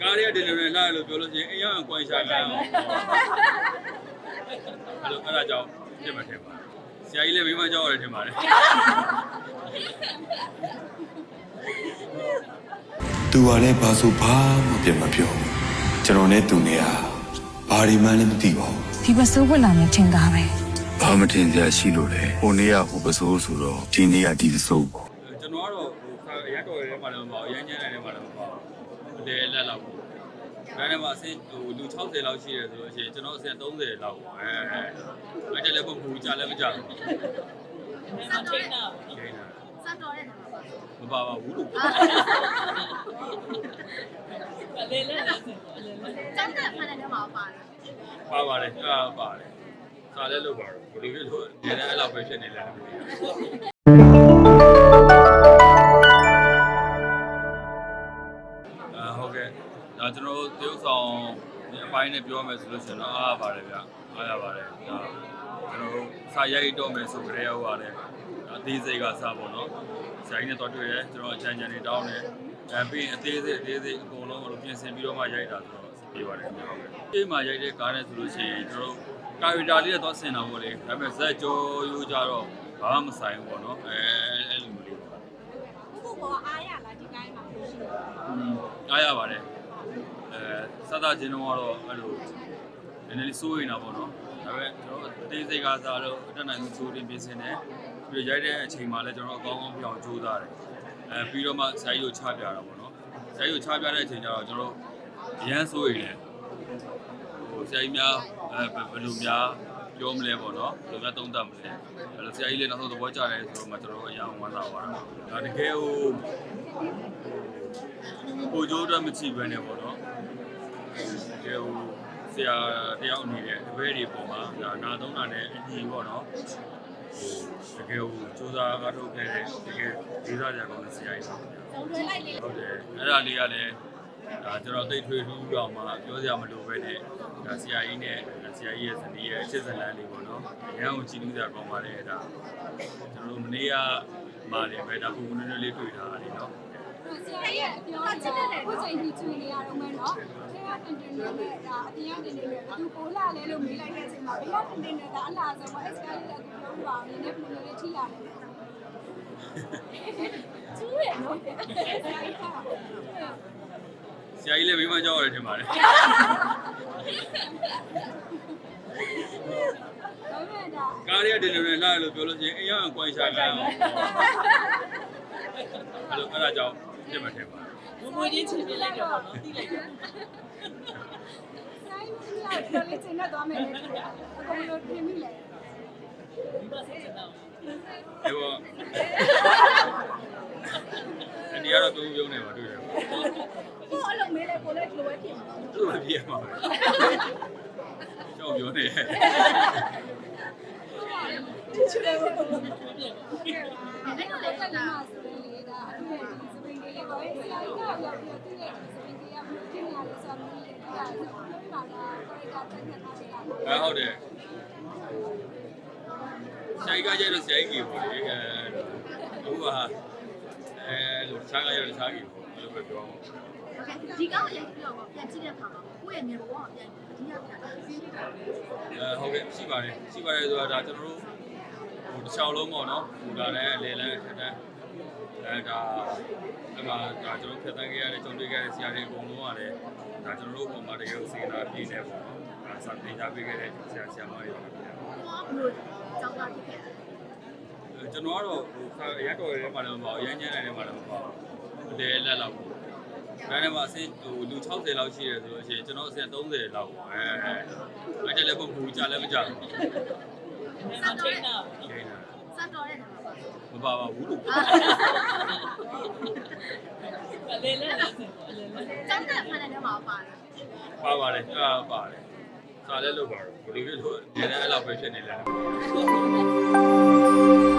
ကားရဲ့ delivery လာလို့ပြောလို့ရှိရင်အရင်ကွန်ရှာကန်အောင်အဲ့လိုအဲ့ဒါကြောင့်ဖြစ်မှထင်ပါဆရာကြီးလည်းမိမကြောက်ရတယ်ထင်ပါတယ်သူကလည်းဘာဆိုဘာမှပြန်မပြောဘူးကျွန်တော်နဲ့သူနဲ့ဟာဘာဒီမှန်းလည်းမသိပါဘူးဒီပစိုးဝင်လာနေထင်တာပဲဘာမတင်စရာရှိလို့လဲဟိုနေ့ကဟိုပစိုးဆိုတော့ဒီနေ့ကဒီပစိုးပေါ့ကျွန်တော်ကတော့ဟိုခါရက်တော်ရဲမှာလည်းမပေါ့ရမ်းညမ်းတယ်မှာလည်း မပေါ့ဟိုတယ်လက်လောက်ပေါ့ဒါနဲ့မှအဆင့်ဟိုလူ60လောက်ရှိတယ်ဆိုလို့ရှိရင်ကျွန်တော်အဆင့်30လောက်ပေါ့အဲအဲ့ဒါလည်းပုံပူကြလည်းမကြဘူးစတော့တဲ့ချိန်တာစတော့တဲ့နေမှာပါမပါပါဘူးလို့လေလေလေကျောင်းတက်ဖန်တဲ့နေမှာပါလားပါပါတယ်အဲ့ဒါပါတယ်စားလဲလို့ပါတော့ဘယ်လိုဖြစ်လို့ဒီနေ့အဲ့လောက်ပဲဖြစ်နေလဲမသိဘူး ဟုတ်ကဲ့ဒါကျွန်တော်တို့တရုတ်ဆောင်ဒီအပိုင်းနဲ့ပြောမယ်ဆိုလို့ရှိရင်တော့အားရပါတယ်ဗျအားရပါတယ်ဒါကျွန်တော်တို့စာရိုက်တော့မယ်ဆိုကြရဲဟုတ်ပါတယ်အသေးစိတ်ကစားပေါ့နော်ဇိုင်းနဲ့တော့တွေ့ရဲကျွန်တော်အချမ်းချမ်းနေတောင်းတယ်အဲပြီးရင်အသေးစိတ်အသေးစိတ်အကုန်လုံးကိုပြင်ဆင်ပြီးတော့မှရိုက်တာဆိုတော့ပြေးပါတယ်ခင်ဗျာဟုတ်ကဲ့အေးမှာရိုက်တဲ့ကားနဲ့ဆိုလို့ရှိရင်ကျွန်တော်တို့ကာရီတာလေးနဲ့တော့ဆင်တာပေါ့လေဒါပေမဲ့ဇက်ကြောရိုးကြတော့ဘာမှမဆိုင်ဘူးပေါ့နော်အဲအဲ့လိုမျိုးလေးပေါ့ ခုခုပေါ်အားရလားဒီတိုင်းမှာရှိတယ် အားရပါတယ်အဲစသချင်းတော့ကတော့အဲ့လိုနည်းနည်းလေးစိုးရိမ်တာပေါ့နော်ဒါပေမဲ့ကျွန်တော်အသေးစိတ်ကစားတော့အတက်နိုင်ဆုံးစိုးတင်ပြင်ဆင်တယ်ပြီးတော့ရိုက်တဲ့အချိန်မှာလည်းကျွန်တော်အကောင်းအောင်ပြောင်းကြိုးစားတယ်အဲပြီးတော့မှဇာတ်ရုပ်ချပြတာပေါ့နော်ဇာတ်ရုပ်ချပြတဲ့အချိန်ကျတော့ကျွန်တော်ရမ်းစိုးရိမ်တယ်ဟိုဆရာကြီးများအဲဘယ်လိုများ ပြောမလဲပေါ့နော်ဘယ်လိုများသုံးသပ်မလဲအဲ့လိုဆရာကြီးလည်းနောက်ဆုံးသဘောကျတယ်ဆိုတော့မှကျွန်တော်တို့အရင်ဝမ်းသာသွားတာဒါတကယ်ဟိုကိုကျိုးတော့မကြည့်ပဲနဲ့ပေါ့နော်ဒီဟိုဆရာတယောက်အနေနဲ့တပည့်တွေပေါ်မှာဒါနာသုံးတာနဲ့အညီပေါ့နော်ဟိုတကယ်ဟိုစူးစမ်းအားထုတ်ခဲ့တဲ့တကယ်ဒေသကြကောင်းတဲ့ဆရာကြီးပါဆုံးထွေးလိုက်လေဟုတ်တယ်အဲ့ဒါလေးကလည်း ဒါကျွန်တော်သိထွေထူးတော့မှပြောစရာမလိုပဲနဲ့ဒါဆရာကြီးနဲ့ဆရာကြီးရဲ့ဇနီးရဲ့အချစ်ဇလန်းလေးပေါ့နော်အများကိုကြည့်လို့စရာကောင်းပါတယ်ဒါကျွန်တော်တို့မနေ့ကမှလည်းပဲဒါပုံနည်းနည်းလေးတွေ့ထားတာလေနော်ဆရာရဲ့အပြောချင်တဲ့ခုချိန်ကြီးချူနေရတော့မယ်နော်။ဆရာတင်တင်နဲ့ဒါအပြင်ကနေနေတယ်ဘသူပိုလာလဲလို့မေးလိုက်တဲ့အချိန်မှာဘေးကတင်တင်နဲ့ဒါအလားဆုံးအဲ့ဆရာလေးကသူပြောပြအောင်နည်းနည်းဘယ်လိုလဲထိလာတယ်။ချူရနော်ဆရာကြီးက ဆရာကြီးလည်းမိမကြောက်ရတယ်ထင်ပါတယ်ဒါပေမဲ့ဒါကားရဲ့ delivery လာလို့ပြောလို့ရှိရင်အရင်ကွန်ရှာကန်အောင်အဲ့လိုအဲ့ဒါကြောင့်ဖြစ်မှထင်ပါဘုံဘွေးချင်းချင်ပြလိုက်တော့နော်တိလိုက်တော့ဆရာကြီးကပြောလေးချင်တတ်သွားမယ်လေ။အကုန်လုံးပြင်မိလဲဒီပါဆက်ချင်တော့ဒီပေါ့အနီကတော့သူပြုံးနေပါတွေ့တယ်။ ကိုအဲ့လိုမေးလဲကိုလည်းဒီလိုပဲပြင်မှာသူ့မပြေမှာပဲကြောက်ပြောနေတယ်ချူတယ်ဘုရားပြန်အဲ့လိုလည်းတက်လာဆိုရင်လေဒါအတူတူစပင်းလေးကိုဆရာကြီးကပြောပြီးတော့သူ့ရဲ့စပင်းလေးကဘယ်လိုဖြစ်နေလဲဆိုတော့ဒီကပြောပြတာကကိုရီးယားတက်တက်ထားတယ်လားအဲဟုတ်တယ်ဆရာကြီးကကျတော့ဆရာကြီးကြီးပေါ့လေအဲဟိုကအဲလိုတခြားကရတခြားကြီးပေါ့အဲ့လိုပဲပြောအောင် ဒီကောက်ရိုက်ပြီးတော့ပြန်ကြည့်တဲ့အခါမှာကိုယ့်ရဲ့မြေပေါ်ကပြန်ဒီရောက်ပြန်စီးနေတာအဲဟုတ်ကဲ့ရှိပါတယ်ရှိပါတယ်ဆိုတာဒါကျွန်တော်တို့ဟိုတစ်ချောင်းလုံးပေါ့နော်ဟိုဒါလည်းအလေလန်းထက်တန်းအဲဒါအဲ့မှာဒါကျွန်တော်ဖြတ်တန်းခဲ့ရတဲ့ကြုံတွေ့ခဲ့တဲ့ဆရာတွေအကုန်လုံးကလည်းဒါကျွန်တော်တို့ပုံမှာတကယ်ကိုစေနာပြည့်နေပေါ့နော်ဒါစာသင်ကြားပေးခဲ့တဲ့ဆရာဆရာမတွေပါခင်ဗျာဟောဘလို့ကျောင်းသားဖြစ်ခဲ့တယ်အဲကျွန်တော်ကတော့ဟိုခါရက်တော်ရဲမှာလည်းမပေါ့ရမ်းညမ်းတယ်မှာလည်းမပေါ့ဟိုတယ်လက်လောက်ပေါ့ ဒါနဲ့မှအဆင့်ဟိုလူ60လောက်ရှိတယ်ဆိုလို့ရှိရင်ကျွန်တော်အဆင့်30လောက်ပေါ့အဲအဲ့ဒါလည်းပုံပူကြလည်းမကြဘူးစတော့တဲ့ချိန်တာစတော့တဲ့နေမှာပါမပါပါဘူးလို့လေလေလေကျောင်းတက်ဖန်တဲ့နေမှာပါလားပါပါတယ်အဲ့ဒါပါတယ်စားလဲလို့ပါတော့ဘယ်လိုဖြစ်လို့ဒီနေ့အဲ့လောက်ပဲဖြစ်နေလဲဆ